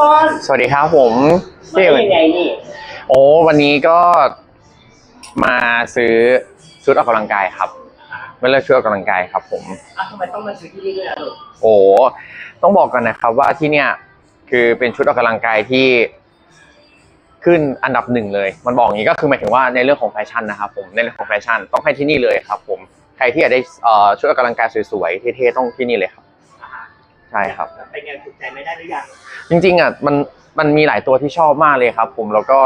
อ้าวน้องบอลสวัสดีครับผมมาได้ยังไงนี่โอ้วันนี้ก็มาซื้อชุดออกกำลังกายครับไม่เลือกชุดออกกำลังกายครับ ผมอ้าวทำไมต้องมาซื้อที่นี่ด้วยอะลูกโอ้ต้องบอกกันนะครับว่าที่เนี่ยคือเป็นชุดออกกำลังกายที่ขึ้นอันดับหนึ่งเลย มันบอกอย่างนี้ก็คือหมายถึงว่าในเรื่องของแฟชั่นนะครับผมในเรื่องของแฟชั่นต้องให้ที่นี่เลยครับ ผมใครที่อยากได้เอ่อชุดออกกำลังกายสวยๆเท่ๆต้องที่นี่เลยครับอ่าฮะ ใช่ครับ เป็นไงถูกใจไม่ได้หรือยัง จริงๆอะมันมันมีหลายตัวที่ชอบมากเลยครับ ผมแล้วก็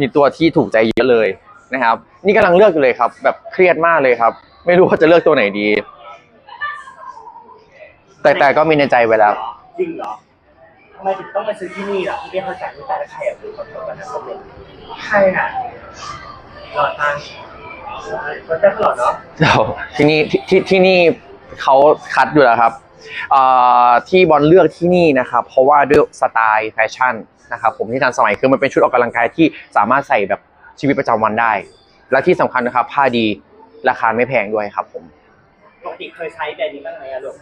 มีตัวที่ถูกใจเยอะเลยนะครับ นี่กำลังเลือกอยู่เลยครับ แบบเครียดมากเลยครับ ไม่รู้ว่าจะเลือกตัวไหนดี แต่แต่ก็มีในใจไว้แล้วจริงเหรอทำไมถึงต้องมาซื้อที่นี่ล่ะที่ไม่เข้าใจไม่ได้แล้วใครอะคือคนคนนั้นคอมเมนต์ใช่อะหลอดทางก็จะหลอดเนาะเดี๋ยวที่นี่ที่ที่ที่นี่เขาคัดอยู่แล้วครับเอ่อ ที่บอลเลือกที่นี่นะครับ เพราะว่าด้วยสไตล์แฟชั่นนะครับผมที่ทันสมัยคือมันเป็นชุดออกกำลังกายที่สามารถใส่แบบชีวิตประจำวันได้ และที่สำคัญนะครับ ผ้าดีราคาไม่แพงด้วยครับผมปกติเคยใช้แบรนด์นี้บ้างไหมอะลูก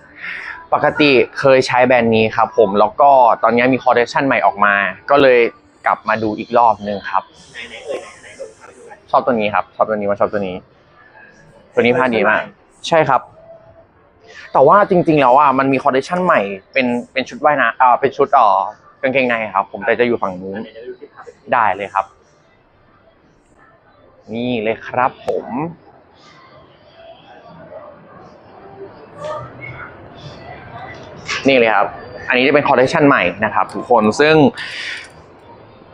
ปกติเคยใช้แบรนด์นี้ครับผมแล้วก็ตอนนี้มีคอลเลคชันใหม่ออกมา ก็เลยกลับมาดูอีกรอบนึงครับไหนไหนเอ่ยไหนไหนลูกพาไปดูกันชอบตัวนี้ครับชอบตัวนี้ว่าชอบตัวนี้ ตัวนี้ผ้าดีมาก ใช่ครับ แต่ว่าจริง ๆ แล้วอะมันมีคอลเลคชันใหม่เป็นเป็นชุดว่ายน้ำอ่าเป็นชุดอ่อกางเกงในครับ ผมแต่จะอยู่ฝั่งนู้นได้เลยครับ นี่เลยครับผม นี่เลยครับ อันนี้จะเป็นคอลเลคชันใหม่นะครับทุกคนซึ่ง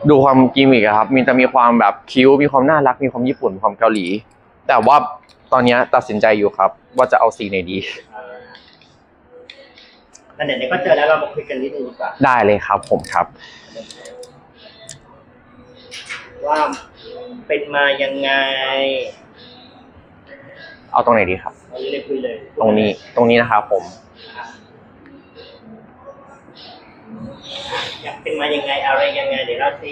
ดูความกิมมิกครับมีจะมีความแบบคิ้วมีความน่ารักมีความญี่ปุ่นมีความเกาหลี แต่ว่าตอนนี้ตัดสินใจอยู่ครับ ว่าจะเอาสีไหนดี แล้วไหนๆก็เจอแล้วเรามาคุยกันนิดนึงดีกว่าได้เลยครับผมครับ ว่าเป็นมายังไงเอาตรงไหนดีครับ เราเลยคุยเลยตรงนี้ตรงนี้นะครับผม อยากเป็นมายังไงอะไรยังไงเดี๋ยวเราสิ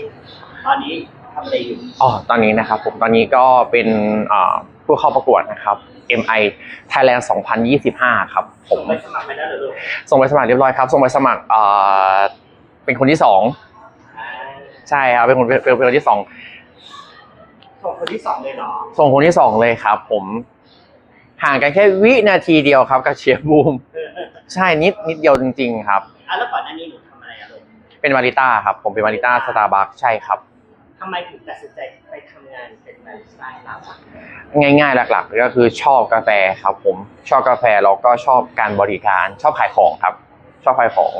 ตอนนี้ทำอะไรอยู่อ๋อตอนนี้นะครับผมตอนนี้ก็เป็นอ่า ผู้เข้าประกวดนะครับ MI Thailand 2025 ครับผผมมไปสมัครไปแล้วเหรอลูกส่งไปสมัครเรียบร้อยครับ ส่งไปสมัครอ่าเป็นคนที่สองอ่าใช่ครับเป็นคนเป็นเป็นคนที่สองส่งคนที่สองเลยเหรอส่งคนที่สองเลยครับ ผม ห่างกันแค่วินาทีเดียวครับกับเชียร์บูมเออเออใช่นิดนิดเดียวจริง ๆ ครับ อะแล้วก่อนหน้านี้หนูทำอะไรอะลูกเป็นบาริต้าครับ ผมเป็นบาริต้าสตาร์บัคใช่ครับ ทำไมถึงตัดสินใจไปทำ งานเป็นบาริสต้าให้เราอะง่ายๆ หลักๆ ก็คือชอบกาแฟครับผมชอบกาแฟแล้วก็ชอบการบริการชอบขายของครับ ชอบขายของ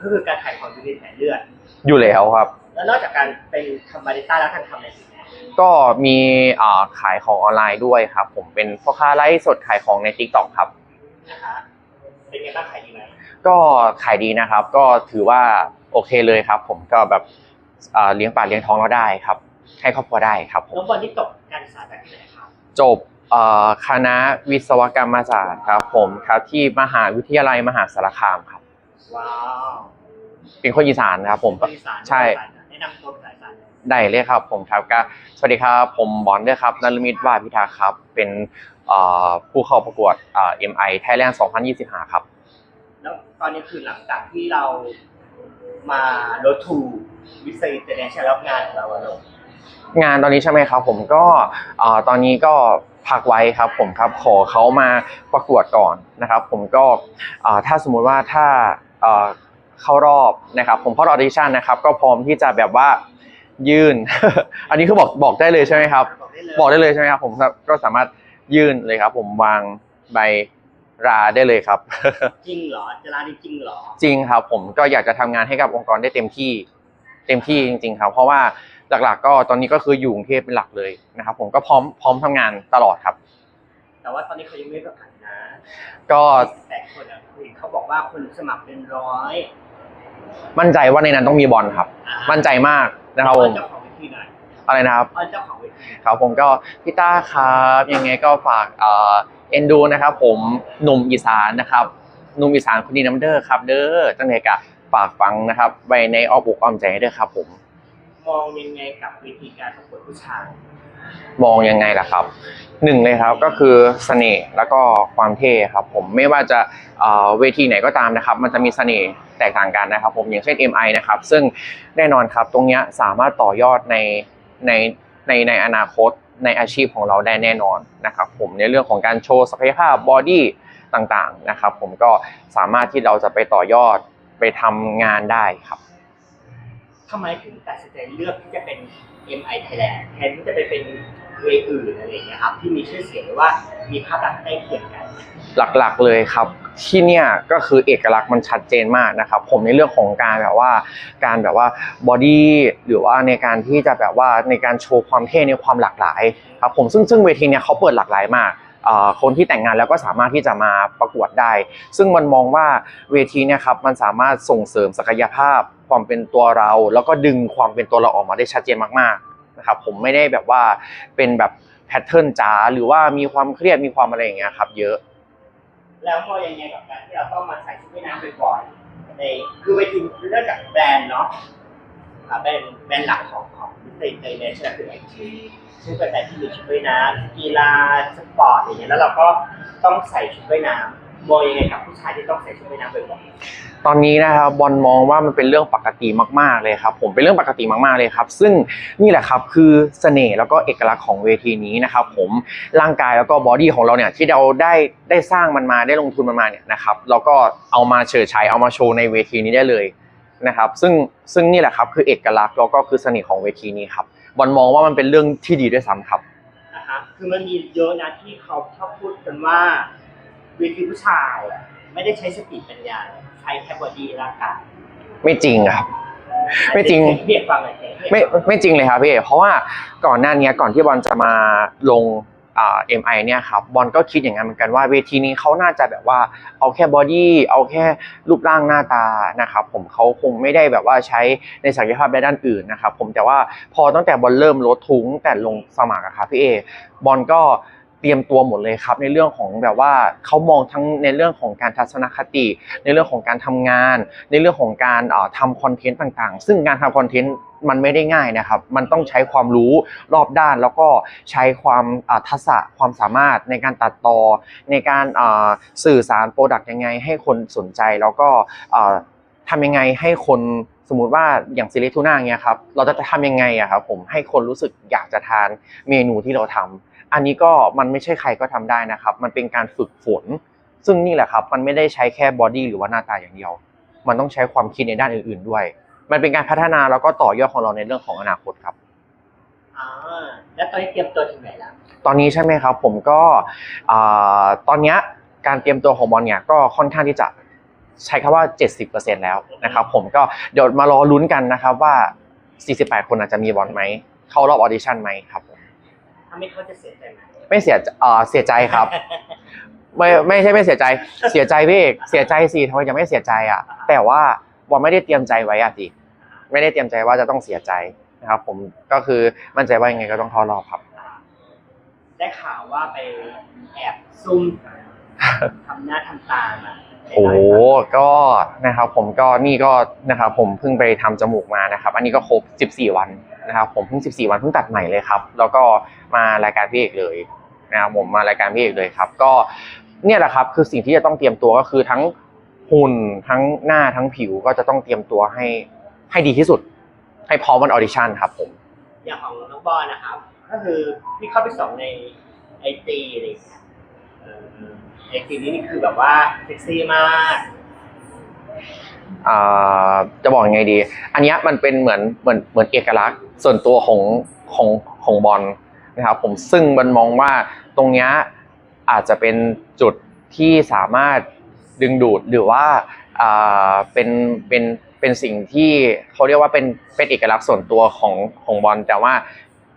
ก็คือการขายของอยู่ในสายเลือด อยู่แล้วครับ แล้วนอกจากการเป็นทำบาริสต้าแล้วท่านทำอะไรอีกไหมก็มีอ่าขายของออนไลน์ด้วยครับ ผมเป็นพ่อค้าไลฟ์สดขายของใน t ิ k t o k ครับ นะคะเป็นไงบ้างขายดีไหมก็ขายดีนะครับ ก็ถือว่าโอเคเลยครับ ผมก็แบบอ่าเลี้ยงปากเลี้ยงท้องเราได้ครับ ให้ครอบครัวได้ครับผมน้องบอลที่จบการศึกษาจากที่ไหนครับจบเอ่อคณะวิศวกรรมศาสตร์ครับผมครับที่มหาวิทยาลัยมหาสารคามครับว้าวเป็นคนอีสานครับผมบริษัทใช่แนะนำตัวสายสารได้เลยครับผมครับก็สวัสดีครับผมบอลด้วยครับนรมิตวาพิทักษ์ครับ เป็นเอ่อผู้เข้าประกวดเอ่อ MI Thailand 2025 ครับแล้วตอนนี้คือหลังจากที่เรามาโรทูวิสัยเตอร์เนชั่นรับงานของเราอะลูก งานตอนนี้ใช่ไหมครับผมก็เอ่อตอนนี้ก็พักไว้ครับผมครับขอเขามาประกวดก่อนนะครับ ผมก็เอ่อถ้าสมมุติว่าถ้าเอ่อเข้ารอบนะครับ ผมเข้ารอบออดิชั่นนะครับ ก็พร้อมที่จะแบบว่ายื่น อันนี้คือบอกบอกได้เลยใช่ไหมครับ บอกได้เลยบอกได้เลยใช่ไหมครับ ผมก็สามารถยื่นเลยครับ ผมวางใบราได้เลยครับ จริงเหรอจะลาจริงเหรอ จริงครับ ผมก็อยากจะทำงานให้กับองค์กรได้เต็มที่ เต็มที่จริง ๆ ครับ เพราะว่า หลักๆ ก็ตอนนี้ก็คืออยู่กรุงเทพเป็นหลักเลยนะครับ ผมก็พร้อมพร้อมทำงานตลอดครับ แต่ว่าตอนนี้เขายังไม่ประกาศนะก็แต่คนอะคุยเขาบอกว่าคนสมัครเป็นร้อยมั่นใจว่าในนั้นต้องมีบอลครับอ่ามั่นใจมากนะครับผมเจ้าของเวทีหน่อยอะไรนะครับ เอาเจ้าของเวทีครับผมก็พี่ต้าครับยังไงก็ฝากเอ่อเอ็นดูนะครับ ผมหนุ่มอีสานนะครับหนุ่มอีสานคนดีน้ำเด้อครับ เด้อจังไงกะฝากฟังนะครับไว้ในอ้อมอกอ้อมใจให้ด้วยครับผม มองยังไงกับวิธีการประกวดผู้ชาย มองยังไงล่ะครับหนึ่งเลยครับก็คือเสน่ห์แล้วก็ความเท่ครับผมไม่ว่าจะเอ่อเวทีไหนก็ตามนะครับ มันจะมีเสน่ห์แตกต่างกันนะครับผมอย่างเช่น MI นะครับซึ่งแน่นอนครับตรงเนี้ยสามารถต่อยอดในในในในอนาคตในอาชีพของเราได้แน่นอนนะครับผมในเรื่องของการโชว์ศักยภาพบอดี้ต่างๆนะครับผมก็สามารถที่เราจะไปต่อยอดไปทำงานได้ครับ ทำไมถึงตัดสินใจเลือกที่จะเป็น MI Thailand แทนที่จะไปเป็นเวย์อื่นอะไรอย่างเงี้ยครับที่มีชื่อเสียงหรือว่ามีภาพลักษณ์ใกล้เคียงกัน หลักๆเลยครับ ที่เนี่ยก็คือเอกลักษณ์มันชัดเจนมากนะครับ ผมในเรื่องของการแบบว่า การแบบว่าบอดี้หรือว่าในการที่จะแบบว่าในการโชว์ความเท่ในความหลากหลายครับผมซึ่งซึ่งเวทีเนี่ยเขาเปิดหลากหลายมาก คนที่แต่งงานแล้วก็สามารถที่จะมาประกวดได้ ซึ่งมันมองว่าเวทีเนี่ยครับมันสามารถส่งเสริมศักยภาพ ความเป็นตัวเรา แล้วก็ดึงความเป็นตัวเราออกมาได้ชัดเจนมากๆนะครับผมไม่ได้แบบว่าเป็นแบบแพทเทิร์นจ๋าหรือว่ามีความเครียดมีความอะไรอย่างเงี้ยครับเยอะแล้วพอยังไงกับการที่เราต้องมาใส่ชุดว่ายน้ำบ่อยๆในคือเวทีเรื่องจากแบรนด์เนาะ แบรนด์แบรนด์หลักของของมิสเตอร์เตเนชั่นคือไอทีซึ่งเป็นแบรนด์ที่มีชุดว่ายน้ำกีฬาสปอร์ตอย่างเงี้ยแล้วเราก็ต้องใส่ชุดว่ายน้ำมองยังไงกับผู้ชายที่ต้องใส่ชุดว่ายน้ำบ่อยตอนนี้นะครับบอลมองว่ามันเป็นเรื่องปกติมากๆเลยครับผมเป็นเรื่องปกติมากๆเลยครับ ซึ่งนี่แหละครับคือเสน่ห์แล้วก็เอกลักษณ์ของเวทีนี้นะครับผมร่างกายแล้วก็บอดี้ของเราเนี่ยที่เราได้ได้สร้างมันมาได้ลงทุนมันมาเนี่ยนะครับเราก็เอามาเฉิดฉายเอามาโชว์ในเวทีนี้ได้เลย นะครับ ซึ่งซึ่งนี่แหละครับคือเอกลักษณ์แล้วก็คือเสน่ห์ของเวทีนี้ครับบอลมองว่ามันเป็นเรื่องที่ดีด้วยซ้ำครับๆนะฮะคือมันมีเยอะนะที่เขาชอบพูดกันว่าเวทีผู้ชายอะไม่ได้ใช้สติปัญญาใช้แค่บอดี้ร่างกายไม่จริงครับ ไม่จริงเรียกฟังหน่อยสิไม่ไม่จริงเลยครับพี่เอกเพราะว่าก่อนหน้านี้ก่อนที่บอลจะมาลง เอ็มไอเนี่ยครับบอลก็คิดอย่างนั้นเหมือนกันว่าเวทีนี้เขาน่าจะแบบว่าเอาแค่บอดี้เอาแค่รูปร่างหน้าตานะครับผมเขาคงไม่ได้แบบว่าใช้ในศักยภาพในด้านอื่นนะครับผมแต่ว่าพอตั้งแต่บอลเริ่มลดทุ้งแต่ลงสมัครอะครับพี่เอบอลก็ เตรียมตัวหมดเลยครับ ในเรื่องของแบบว่าเขามองทั้งในเรื่องของการทัศนคติ ในเรื่องของการทำงาน ในเรื่องของการทำคอนเทนต์ต่างๆ ซึ่งการทำคอนเทนต์มันไม่ได้ง่ายนะครับ มันต้องใช้ความรู้รอบด้านแล้วก็ใช้ความทักษะความสามารถในการตัดต่อ ในการสื่อสารโปรดักต์ยังไง ให้คนสนใจแล้วก็อ่าทำยังไงให้คนสมมุติว่าอย่างซิลิทูน่าเงี้ยครับ เราจะทำยังไงอะครับผมให้คนรู้สึกอยากจะทานเมนูที่เราทำ อันนี้ก็มันไม่ใช่ใครก็ทำได้นะครับ มันเป็นการฝึกฝน ซึ่งนี่แหละครับ มันไม่ได้ใช้แค่บอดี้หรือว่าหน้าตาอย่างเดียว มันต้องใช้ความคิดในด้านอื่น ๆด้วย มันเป็นการพัฒนาแล้วก็ต่อยอดของเราในเรื่องของอนาคตครับอ่าแล้วตอนนี้เตรียมตัวถึงไหนแล้วตอนนี้ใช่ไหมครับผมก็อ่าตอนเนี้ยการเตรียมตัวของบอลเนี่ยก็ค่อนข้างที่จะใช้คำว่า 70%แล้วนะครับผมก็เดี๋ยวมารอลุ้นกันนะครับว่า 48 คนอาจจะมีบอลไหมเข้ารอบออดิชั่นไหมครับ ผมถ้าไม่เข้าจะเสียใจไหมไม่เสียอ่าเสียใจครับ ไม่ไม่ใช่ไม่เสียใจ เสียใจพี่เอกเสียใจสิทำไมจะไม่เสียใจอะ แต่ว่าบอลไม่ได้เตรียมใจไว้อะสิไม่ได้เตรียมใจว่าจะต้องเสียใจนะครับ ผมก็คือมั่นใจว่ายังไงก็ต้องเข้ารอบครับ ได้ข่าวว่าไปแอบซุ่มทำหน้าทำตามาโอ้ก็นะครับผมก็นี่ก็นะครับผมเพิ่งไปทำจมูกมานะครับ อันนี้ก็ครบ 14 วัน นะครับผมเพิ่ง 14 วันเพิ่งตัดใหม่เลยครับ แล้วก็มารายการพี่เอกเลยนะครับผมมารายการพี่เอกเลยครับ ก็เนี่ยแหละครับคือสิ่งที่จะต้องเตรียมตัวก็คือทั้งหุ่นทั้งหน้าทั้งผิวก็จะต้องเตรียมตัวให้ให้ดีที่สุด ให้พร้อมวันออดิชั่นครับผมอย่างของน้องบอลนะครับ ก็คือพี่เข้าไปส่องในไอจีอะไรอย่างเงี้ยไอจีนี้นี่คือแบบว่าเซ็กซี่มาก จะบอกยังไงดี อันนี้มันเป็นเหมือนเหมือนเหมือนเอกลักษณ์ส่วนตัวของของของบอลนะครับผมซึ่งมันมองว่าตรงนี้อาจจะเป็นจุดที่สามารถดึงดูดหรือว่าอ่าเป็นเป็นเป็นสิ่งที่เขาเรียกว่าเป็นเป็นเอกลักษณ์ส่วนตัวของของบอลแต่ว่า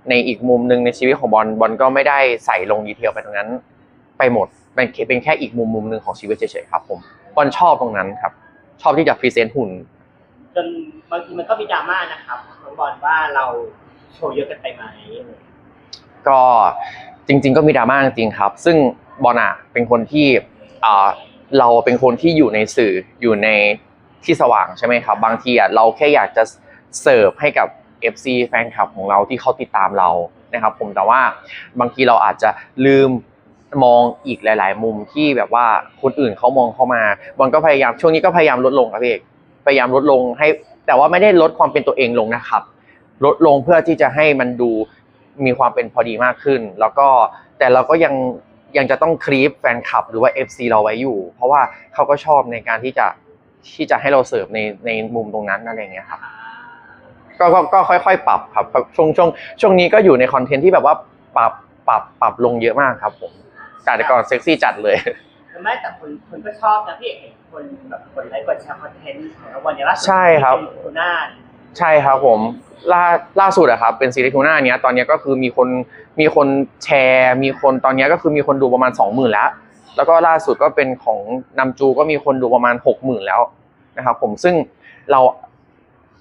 ในอีกมุมหนึ่งในชีวิตของบอลบอลก็ไม่ได้ใส่ลงดีเทลไปตรงนั้น ไปหมดเป็นเป็นแค่อีกมุมมุมหนึ่งของชีวิตเฉยๆครับผมบอลชอบตรงนั้นครับ ชอบที่จะพรีเซนต์หุ่น จนบางทีมันก็มีดราม่านะครับน้องบอลว่าเราโชว์เยอะเกินไปไหมก็จริง ๆ ก็มีดราม่าจริงๆครับ ซึ่งบอลอะเป็นคนที่อ่าเราเป็นคนที่อยู่ในสื่ออยู่ในที่สว่างใช่ไหมครับ บางทีอะเราแค่อยากจะเสิร์ฟให้กับ FC แฟนคลับของเราที่เขาติดตามเรานะครับ ผมแต่ว่าบางทีเราอาจจะลืม มองอีกหลาย ๆ มุมที่แบบว่าคนอื่นเขามองเข้ามาบอลก็พยายามช่วงนี้ก็พยายามลดลงครับพี่เอกพยายามลดลงให้ แต่ว่าไม่ได้ลดความเป็นตัวเองลงนะครับ ลดลงเพื่อที่จะให้มันดูมีความเป็นพอดีมากขึ้น แล้วก็แต่เราก็ยังยังจะต้องคลีปแฟนคลับหรือว่า FC เราไว้อยู่ เพราะว่าเขาก็ชอบในการที่จะที่จะให้เราเสิร์ฟในในมุมตรงนั้นอะไรอย่างเงี้ยครับก็ก็ก็ค่อยๆ ปรับครับช่วงช่วงช่วงนี้ก็อยู่ในคอนเทนต์ที่แบบว่าปรับปรับปรับลงเยอะมากครับผม จากแต่ก่อนเซ็กซี่จัดเลย ไม่แต่คนคนก็ชอบนะพี่เอกเห็นคนแบบคนไลค์กดแชร์คอนเทนต์ของวันนี้ล่าสุดใช่ครับที่เป็นทูน่าใช่ครับผมล่าล่าสุดอะครับเป็นซีรีส์ทูน่าเนี้ยตอนเนี้ยก็คือมีคนมีคนแชร์ มีคนตอนเนี้ยก็คือมีคนดูประมาณสองหมื่นแล้ว แล้วก็ล่าสุดก็เป็นของนำจูก็มีคนดูประมาณหกหมื่นแล้วนะครับผมซึ่งเรา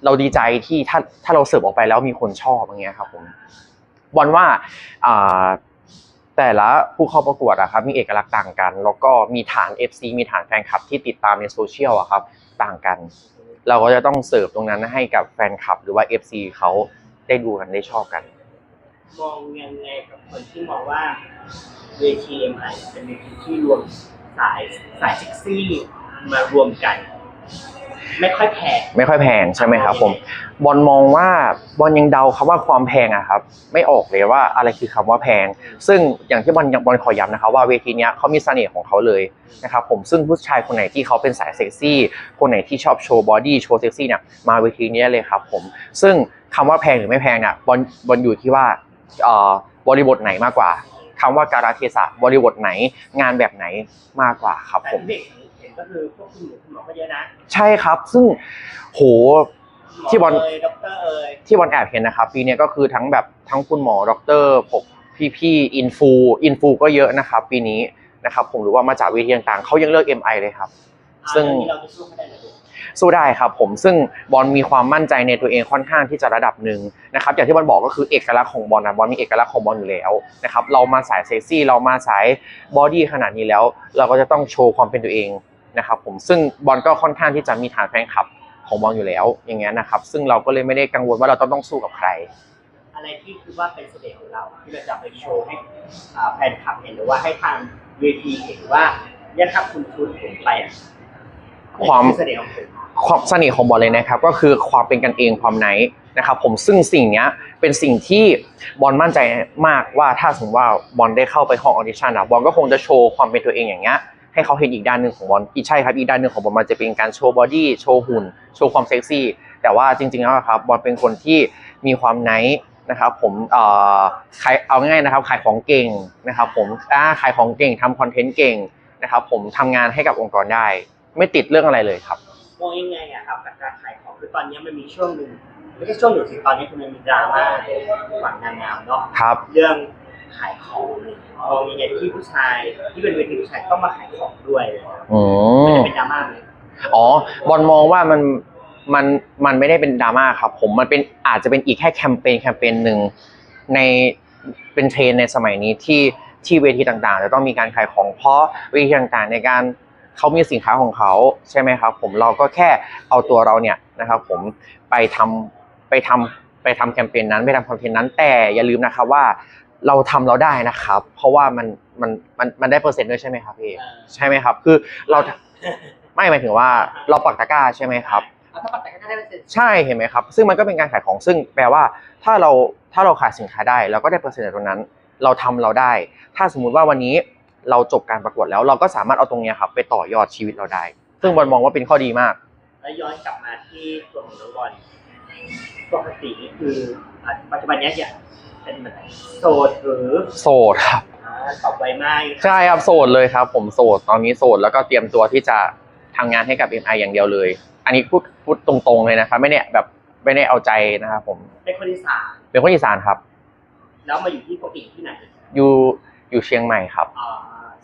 เราดีใจที่ถ้าถ้าเราเสิร์ฟออกไปแล้วมีคนชอบอย่างเงี้ยครับผมบอลว่าอ่า แต่ละผู้เข้าประกวดอะครับมีเอกลักษณ์ต่างกัน แล้วก็มีฐาน FC มีฐานแฟนคลับที่ติดตามในโซเชียลอะครับต่างกัน เราก็จะต้องเสิร์ฟตรงนั้นให้กับแฟนคลับหรือว่า FC เขาได้ดูกันได้ชอบกัน มองยังไงกับคนที่มองว่าเวทีเอ็มไอเป็นเวทีที่รวมสายสายเซ็กซี่มารวมกัน ไม่ค่อยแพง ไม่ค่อยแพงใช่ไหมครับผมบอลมองว่าบอลยังเดาคำว่าความแพงอะครับ ไม่ออกเลยว่าอะไรคือคำว่าแพง ซึ่งอย่างที่บอลบอลขอย้ำนะครับว่าเวทีนี้เขามีเสน่ห์ของเขาเลยนะครับผมซึ่งผู้ชายคนไหนที่เขาเป็นสายเซ็กซี่ คนไหนที่ชอบโชว์บอดี้โชว์เซ็กซี่เนี่ยมาเวทีนี้เลยครับผมซึ่งคำว่าแพงหรือไม่แพงอะบอลบอลอยู่ที่ว่าเอ่อบริบทไหนมากกว่าคำว่าการาเทศะบริบทไหนงานแบบไหนมากกว่าครับผมเห็น ก็คือพวกคุณหมอคุณหมอก็เยอะนะใช่ครับ ซึ่งโหที่บอลหมเอ่ยด็อกเตอร์เอ่ยที่บอลแอบเห็นนะครับ ปีเนี้ยก็คือทั้งแบบทั้งคุณหมอด็อกเตอร์ผมพี่ๆอินฟูอินฟูก็เยอะนะครับ ปีนี้นะครับผมหรือว่ามาจากเวทีต่างๆเขายังเลือก MI เลยครับ ซึ่งอ่าเรื่องนี้เราจะสู้ไม่ได้เลยลูกสู้ได้ครับผมซึ่งบอลมีความมั่นใจในตัวเองค่อนข้างที่จะระดับหนึ่งนะครับอย่างที่บอลบอกก็คือเอกลักษณ์ของบอลนะบอลมีเอกลักษณ์ของบอลอยู่แล้วนะครับเรามาสายเซ็กซี่เรามาสายบอดี้ขนาดนี้แล้ว เราก็จะต้องโชว์ความเป็นตัวเอง นะครับผมซึ่งบอลก็ค่อนข้างที่จะมีฐานแฟนคลับของบอลอยู่แล้ว อย่างเงี้ยนะครับ ซึ่งเราก็เลยไม่ได้กังวลว่าเราต้องต้องสู้กับใคร อะไรที่คิดว่าเป็นเสน่ห์ของเราที่เราจะไปโชว์ให้อ่าแฟนคลับเห็นหรือว่าให้ทางเวทีเห็นว่าเนี่ยถ้าคุณคุณผมไปอะความนี่อเสน่ห์ของผมความเสน่ห์ของบอลเลยนะครับก็คือความเป็นกันเองความไนท์นะครับผมซึ่งสิ่งเนี้ยเป็นสิ่งที่บอลมั่นใจมากว่าถ้าสมมติว่าบอลได้เข้าไปห้องออดิชั่นอะบอลก็คงจะโชว์ความเป็นตัวเองอย่างเงี้ย ให้เขาเห็นอีกด้านหนึ่งของบอลอีกใช่ครับอีกด้านหนึ่งของบอลมันจะเป็นการโชว์บอดี้โชว์หุ่นโชว์ความเซ็กซี่แต่ว่าจริงๆแล้วอะครับบอลเป็นคนที่มีความไนท์นะครับผมเอ่อขายเอาง่ายๆนะครับขายของเก่งนะครับผมอ่าขายของเก่งทำคอนเทนต์เก่งนะครับผมทำงานให้กับองค์กรได้ ไม่ติดเรื่องอะไรเลยครับมองยังไงอะครับกับการขายของคือตอนนี้มันมีช่วงหนึ่งไม่ใช่ช่วงหนึ่งสิตอนนี้คือมันมีดราม่าฝั่งนางงามเนาะครับเรื่อง ขายของมองยังไงที่ผู้ชายที่เป็นเวทีผู้ชายต้องมาขายของด้วยเลยนะอืไม่มได้เป็นดราม่าเลยอ๋อบอลมองว่ามันมันมันไม่ได้เป็นดราม่าครับ ผมมันเป็นอาจจะเป็นอีกแค่แคมเปญแคมเปญหนึ่งในเป็นเทรนด์ในสมัยนี้ที่ที่เวทีต่างๆจะต้องมีการขายของเพราะเวทีต่างๆในการเขามีสินค้าของเขาใช่ไหมครับ ผมเราก็แค่เอาตัวเราเนี่ยนะครับ ผมไปทำไปทำไปทำแคมเปญนั้นไปทำคอนเทนต์นั้นแต่อย่าลืมนะครับว่า เราทำเราได้นะครับ เพราะว่ามันมันมันมันได้เปอร์เซ็นต์ด้วยใช่ไหมครับพี่เออใช่ไหมครับ คือเราไม่หมายถึงว่าเราปักตะกร้าใช่ไหมครับเอาถ้าปัดแต่ก็ได้เป็นเสร็จใช่เห็นไหมครับ ซึ่งมันก็เป็นการขายของซึ่งแปลว่าถ้าเราถ้าเราขายสินค้าได้เราก็ได้เปอร์เซ็นต์จากตรงนั้น เราทำเราได้ ถ้าสมมุติว่าวันนี้เราจบการประกวดแล้วเราก็สามารถเอาตรงเนี้ยครับ ไปต่อยอดชีวิตเราได้ ซึ่งบอลมองว่าเป็นข้อดีมากแล้วย้อนกลับมาที่ตัวของน้องบอลปกตินี่คืออะปัจจุบันเนี้ยอย่าง เป็นแบบโสดหรือโสดครับ อ่าตอบไวมากใช่ครับโสดเลยครับ ผมโสดตอนนี้โสดแล้วก็เตรียมตัวที่จะทำงานให้กับ MI อย่างเดียวเลย อันนี้พูดพูดตรงๆเลยนะครับ ไม่ได้แบบไม่ได้เอาใจนะครับผมเป็นคนอีสานเป็นคนอีสานครับ แล้วมาอยู่ที่ปกติที่ไหนอยู่อยู่เชียงใหม่ครับ อ่า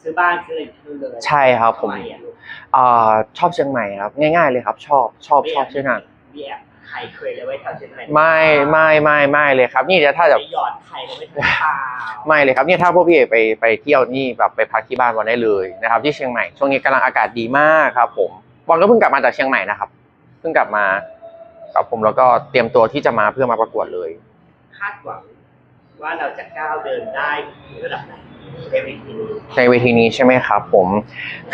ซื้อบ้านซื้ออะไรอยู่ที่นู่นเลยใช่ครับผมทำไอะลูกอ่าชอบเชียงใหม่ครับ ง่าย ๆเลยครับ ชอบชอบชอบเชียงใหม่ มีแอบ ใครเคยเลยไว้แถวเชียงใหม่ไม่ไม่ไม่ไม่เลยครับ นี่จะถ้าแบบไปหยอดใครเลยไว้แถวเปล่าไม่เลยครับนี่ถ้าพวกพี่เอกไปไปเที่ยวนี่แบบไปพักที่บ้านบอลได้เลยนะครับที่เชียงใหม่ช่วงนี้กำลังอากาศดีมากครับ ผมบอลก็เพิ่งกลับมาจากเชียงใหม่นะครับเพิ่งกลับมากับผมแล้วก็เตรียมตัวที่จะมาเพื่อมาประกวดเลยคาดหวังว่าเราจะก้าวเดินได้ถึงระดับไหนในเวทีนี้ในเวทีนี้ใช่ไหมครับผม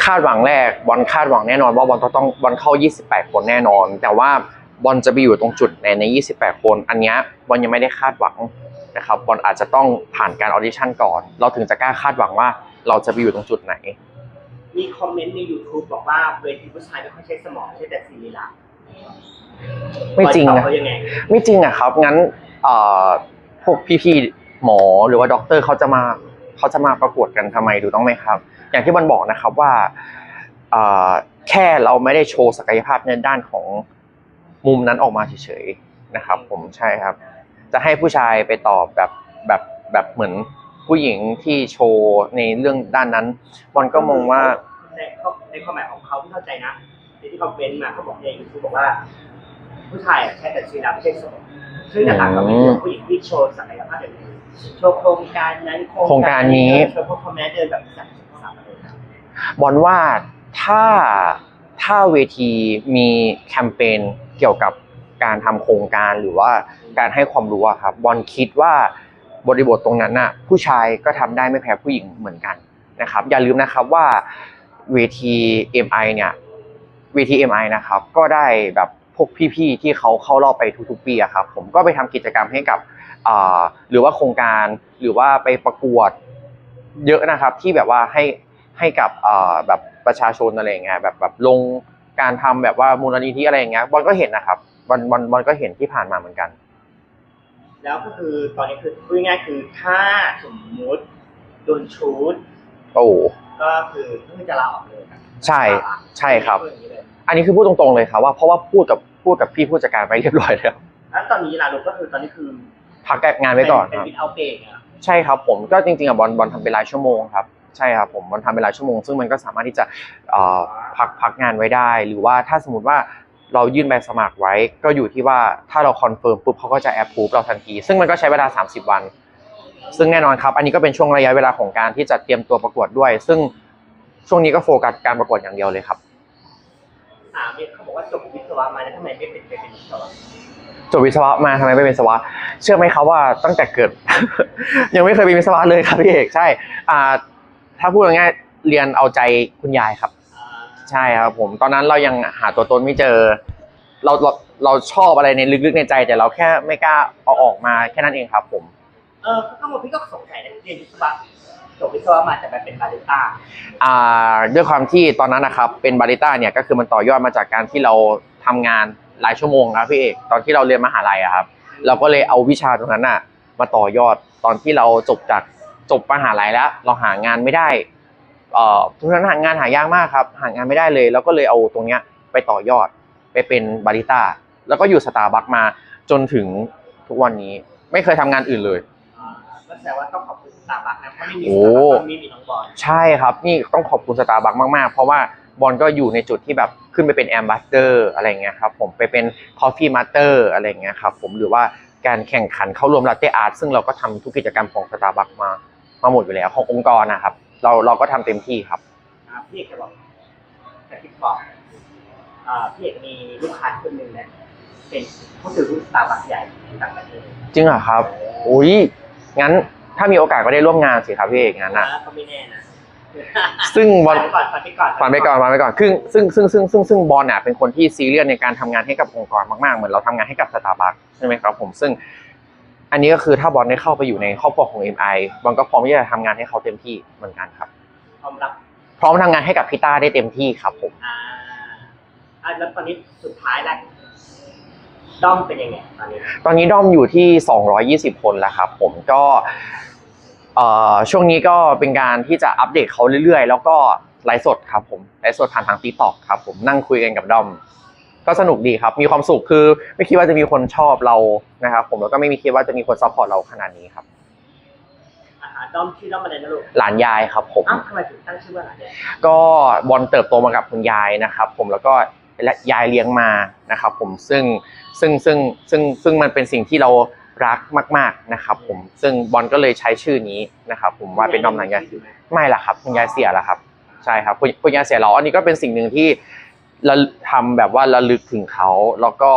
คาดหวังแรกบอลคาดหวังแน่นอนว่าบอลต้องต้องบอลเข้า 28 คนแน่นอน แต่ว่า บอลจะไปอยู่ตรงจุดไหนใน 28 คน อันเนี้ยบอลยังไม่ได้คาดหวังนะครับบอลอาจจะต้องผ่านการออดิชั่นก่อน เราถึงจะกล้าคาดหวังว่าเราจะไปอยู่ตรงจุดไหน มีคอมเมนต์ใน YouTube บอกว่าเวทีผู้ชายไม่ค่อยใช้สมองใช้แต่ซีรีส์ไม่จริงบอลตอบนะเขายังไงไม่จริงอะครับ งั้นเอ่อพวกพี่ๆหมอหรือว่าด็อกเตอร์เขาจะมาเขาจะมาประกวดกันทำไมดูต้องไหมครับ อย่างที่บอลบอกนะครับว่าเอ่อแค่เราไม่ได้โชว์ศักยภาพในด้านของ มุมนั้นออกมาเฉยๆนะครับ ผมใช่ครับ จะให้ผู้ชายไปตอบแบบแบบแบบเหมือนผู้หญิงที่โชว์ในเรื่องด้านนั้นบอลก็มองว่าในเขาในความหมายของเขาที่เข้าใจนะในที่เขาเว้นมาเขาบอกใน YouTube บอกว่า ผู้ชายอะใช้แต่ซีรีส์ไม่ใช่สมองซึ่งหลักๆเราไม่เจอผู้หญิงที่โชว์ศักยภาพแบบนี้โชว์โครงการนั้นโครงการนี้โชว์พวกคอมเมนต์เดินแบบสับสับอะไรนะบอลว่าถ้าถ้าเวทีมีแคมเปญ เกี่ยวกับการทำโครงการหรือว่าการให้ความรู้อะครับบอลคิดว่าบริบทตรงนั้นน่ะผู้ชายก็ทำได้ไม่แพ้ผู้หญิงเหมือนกันนะครับ อย่าลืมนะครับว่าเวที MI เนี่ยเวที MI นะครับ ก็ได้แบบพวกพี่ๆที่เขาเข้ารอบไปทุกๆปีอะครับผมก็ไปทำกิจกรรมให้กับหรือว่าโครงการหรือว่าไปประกวดเยอะนะครับที่แบบว่าให้ให้กับแบบประชาชนอะไรเงี้ยแบบแบบลง การทำแบบว่ามูลนิธิอะไรอย่างเงี้ยบอลก็เห็นนะครับบอลบอลบอลก็เห็นที่ผ่านมาเหมือนกัน แล้วก็คือตอนนี้คือพูดง่ายๆคือถ้าสมมุติโดนชูดโอ้ก็คือเพิ่งจะลาออกเลยครับใช่ใช่ครับพูดอย่างนี้เลยอันนี้คือพูดตรงๆเลยครับว่าเพราะว่าพูดกับพูดกับพี่ผู้จัดการไปเรียบร้อยแล้วแล้วตอนนี้ลาลุกก็คือตอนนี้คือพักงานไว้ก่อนเป็นครับวิดเอาเบรกอะใช่ครับผมก็จริงๆอะบอลบอลทำเป็นรายชั่วโมงครับ ใช่ครับผมบอลทำเป็นรายชั่วโมง ซึ่งมันก็สามารถที่จะเอ่อพักพักงานไว้ได้ หรือว่าถ้าสมมติว่าเรายื่นใบสมัครไว้ ก็อยู่ที่ว่าถ้าเราคอนเฟิร์มปุ๊บเขาก็จะแอปพูฟเราทันที ซึ่งมันก็ใช้เวลา 30 วัน ซึ่งแน่นอนครับ อันนี้ก็เป็นช่วงระยะเวลาของการที่จะเตรียมตัวประกวดด้วย ซึ่งช่วงนี้ก็โฟกัสการประกวดอย่างเดียวเลยครับถามเนี่ยเขาบอกว่าจบวิศวะมาแล้วทำไมไม่เป็นไปเป็นวิศวะจบวิศวะมาทำไมไม่เป็นวิศวะ เชื่อไหมครับว่าตั้งแต่เกิด ยังไม่เคยเป็นวิศวะเลยครับพี่เอกใช่อ่า ถ้าพูดง่ายๆเรียนเอาใจคุณยายครับอ่าใช่ครับผม ตอนนั้นเรายังหาตัวตนไม่เจอ เราเราเราชอบอะไรในลึกๆในใจ แต่เราแค่ไม่กล้าเอาออกมาแค่นั้นเองครับ ผม เออทั้งหมดพี่ก็สงสัยนะเรียนวิศวะจบวิศวะมาแต่ไปเป็นบาริสต้าอ่าด้วยความที่ตอนนั้นนะครับ เป็นบาริต้าเนี่ยก็คือมันต่อยอดมาจากการที่เราทำงานหลายชั่วโมงนะพี่เอกตอนที่เราเรียนมหาลัยอะครับ เราก็เลยเอาวิชาตรงนั้นน่ะ มาต่อยอดตอนที่เราจบจาก จบมหาลัยแล้ว เราหางานไม่ได้เอ่อทุกนั้นหางานหายากมากครับหางานไม่ได้เลยแล้วก็เลยเอาตรงเนี้ยไปต่อยอดไปเป็นบาริต้าแล้วก็อยู่สตาร์บัคมาจนถึงทุกวันนี้ไม่เคยทำงานอื่นเลยอ่าก็แสดงว่าต้องขอบคุณสตาร์บัคนะเพราะไม่มีโอ้สตาร์บัคก็ไม่มีน้องบอลใช่ครับ นี่ต้องขอบคุณสตาร์บัคมากๆ เพราะว่าบอลก็อยู่ในจุดที่แบบขึ้นไปเป็นแอมบ s สเดอร์อะไรเงี้ยครับผมไปเป็นคอฟฟี่มาสเตอร์อะไรเงี้ยครับผมหรือว่าการแข่งขันเข้ารวมลาเต้อาร์ตซึ่งเราก็ทำทุกกิจกรรมของสตาร์บัคมา มาหมดอยู่แล้วขององค์กรนะครับ เราเราก็ทำเต็มที่ครับอ่าพี่เอกจะบอกกระติบบอกอ่าพี่เอกมีลูกค้าคนหนึ่งเนี่ยเป็นผู้ถือหุ้นสตาร์บัคใหญ่ต่างประเทศจริงเหรอครับอุ้ยงั้นถ้ามีโอกาสก็ได้ร่วมงานสิครับพี่เอกงั้นนะอ่าก็ไม่แน่นะซึ่งบอลฝันไปก่อนฝันไปก่อนฝันไปก่อนฝันไปก่อนซึ่งซึ่งซึ่งซึ่งซึ่งซึ่งบอลเนี่ยเป็นคนที่ซีเรียสในการทำงานให้กับองค์กรมากๆ เหมือนเราทำงานให้กับสตาร์บัคใช่ไหมครับผมซึ่ง อันนี้ก็คือถ้าบอลได้เข้าไปอยู่ในครอบครัวของ MI บอลก็พร้อมที่จะทำงานให้เขาเต็มที่เหมือนกันครับ ความรักพร้อมทำงานให้กับพี่ต้าได้เต็มที่ครับผม อ่าอ่าแล้วตอนนี้สุดท้ายแล้วด้อมเป็นยังไงตอนนี้ตอนนี้ด้อมอยู่ที่ 220 คนแล้วครับผมก็เอ่อช่วงนี้ก็เป็นการที่จะอัปเดตเขาเรื่อยๆ แล้วก็ไลฟ์สดครับผมไลฟ์สดผ่านทาง TikTok ครับผมนั่งคุยกันกับด้อม ก็สนุกดีครับ มีความสุขคือ ไม่คิดว่าจะมีคนชอบเรานะครับผมแล้วก็ไม่มีคิดว่าจะมีคนซัพพอร์ตเราขนาดนี้ครับอาหารด้อมชื่อด้อมอะไรนะลูกหลานยายครับผมอ้าวทำไมถึงตั้งชื่อว่าหลานเนี่ยก็บอลเติบโตมากับคุณยายนะครับ ผมแล้วก็และยายเลี้ยงมานะครับ ผมซึ่งซึ่งซึ่งซึ่งซึ่งมันเป็นสิ่งที่เรารักมาก ๆนะครับ ผมซึ่งบอลก็เลยใช้ชื่อนี้นะครับ ผมว่าเป็นน้องหลานยายอยู่ไหมไม่ละครับ คุณยายเสียแล้วครับ ใช่ครับคุณคุณยายเสียแล้วอันนี้ก็เป็นสิ่งหนึ่งที่เราทำแบบว่าระลึกถึงเขาแล้วก็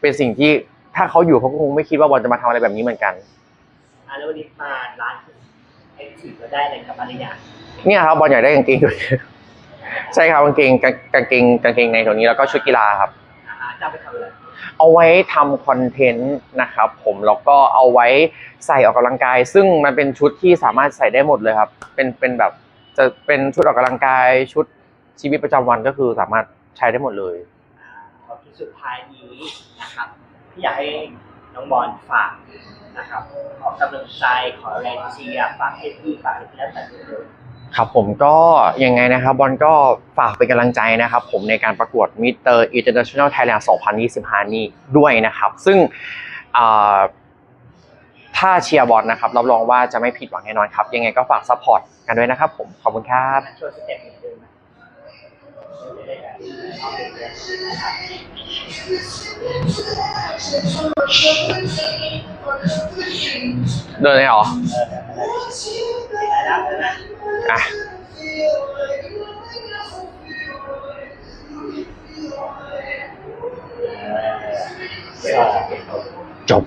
เป็นสิ่งที่ถ้าเขาอยู่เขาก็คงไม่คิดว่าบอลจะมาทำอะไรแบบนี้เหมือนกัน อะแล้ววันนี้มาร้านเอ็กซ์ทีก็ได้อะไรกลับมาหรือยังเนี่ยครับบอลอยากได้กางเกงตัวนี้ใช่ครับกางเกงกางกางเกงกางเกงในตัวนี้แล้วก็ชุดกีฬาครับ อ่าจะเอาไปทำอะไรเอาไว้ทำคอนเทนต์นะครับผมแล้วก็เอาไว้ใส่ออกกำลังกาย ซึ่งมันเป็นชุดที่สามารถใส่ได้หมดเลยครับ เป็นเป็นแบบจะเป็นชุดออกกำลังกายชุดชีวิตประจำวันก็คือสามารถ ใช้ได้หมดเลยอ่าขอที่สุดท้ายนี้นะครับที่อยากให้น้องบอลฝากนะครับ ขอกำลังใจขอแรงเชียร์ฝากให้พี่ฝากให้พี่แล้วแต่เลยครับผมก็ยังไงนะครับบอลก็ฝากเป็นกำลังใจนะครับ ผมในการประกวด Mr. International Thailand 2025 นี้ด้วยนะครับ ซึ่งอ่าถ้าเชียร์บอลนะครับรับรองว่าจะไม่ผิดหวังแน่นอนครับ ยังไงก็ฝากซัพพอร์ตกันด้วยนะครับผมขอบคุณครับ โชว์สเ